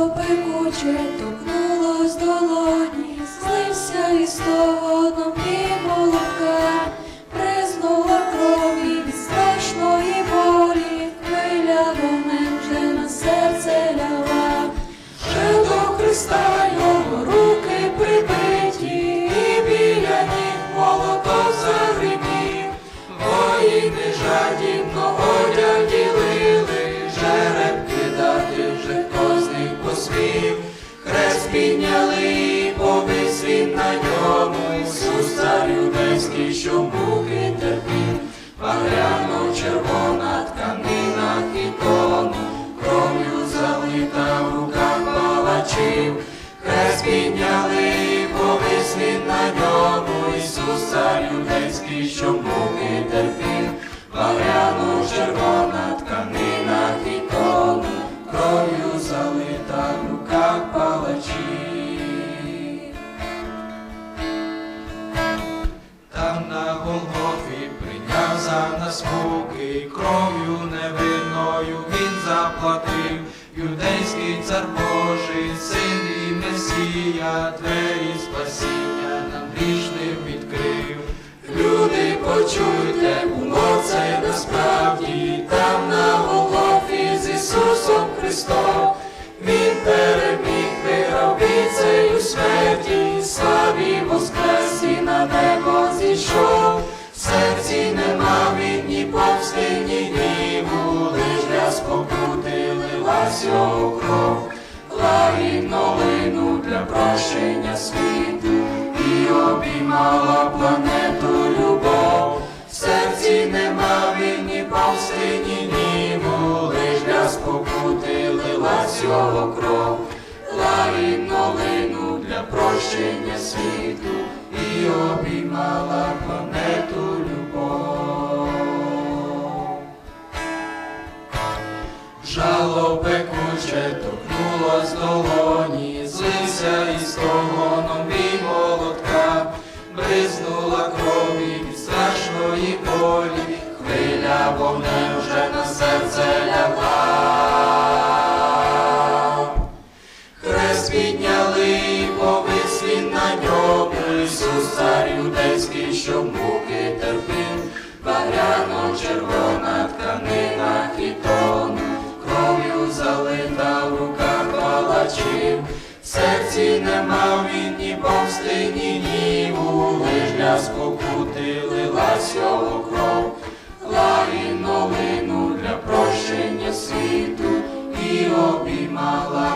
Пекуче торкнулось долоні, злився із стогоном і молока, бризнула крові від страшної болі, хвиля вогнем вже на серце ляла, Христа його руки прибиті, і біля ніг молоток загримів, воїни жадібно одяг підняли, повис він на ньому, Ісус цар юдейський, що муки терпів, багряно червона тканина хітону, кров'ю залита в руках палачів, хрест підняли, повис він на ньому, Ісус цар юдейський, що муки терпів, багряно червона тканина хітону, кров'ю залита в руках палачів. Там на Голгофі прийняв за нас муки, кров'ю невинною він заплатив, юдейський цар Божий, син і Месія, двері спасіння нам грішним відкрив. Люди, почуйте, було це насправді, там на Голгофі з Ісусом Христом, виграв віцею смерті, славі воскрес і на небо зійшов, в серці нема він ні повсти, ні гніву, лиш для спокути лилась його кров, лагідно лину для прощення світу, і обіймала планету любов. В серці нема він ні повсти, ні гніву, лиш для спокути лилась його кров, лагідно лину для прощення світу, і обіймала планету любов. Жало пекуче торкнуло з долоні, злився із стогоном бій молотка, бризнула крові від страшної болі, хвиля вогнем вже на серце лягла. Юдейський, що муки терпів, багряно червона тканина хітону, кров'ю залита в руках палачів, в серці нема він ні помсти, ні гніву, лиш для спокути лилась його кров, лагідно лину для прощення світу, і обіймала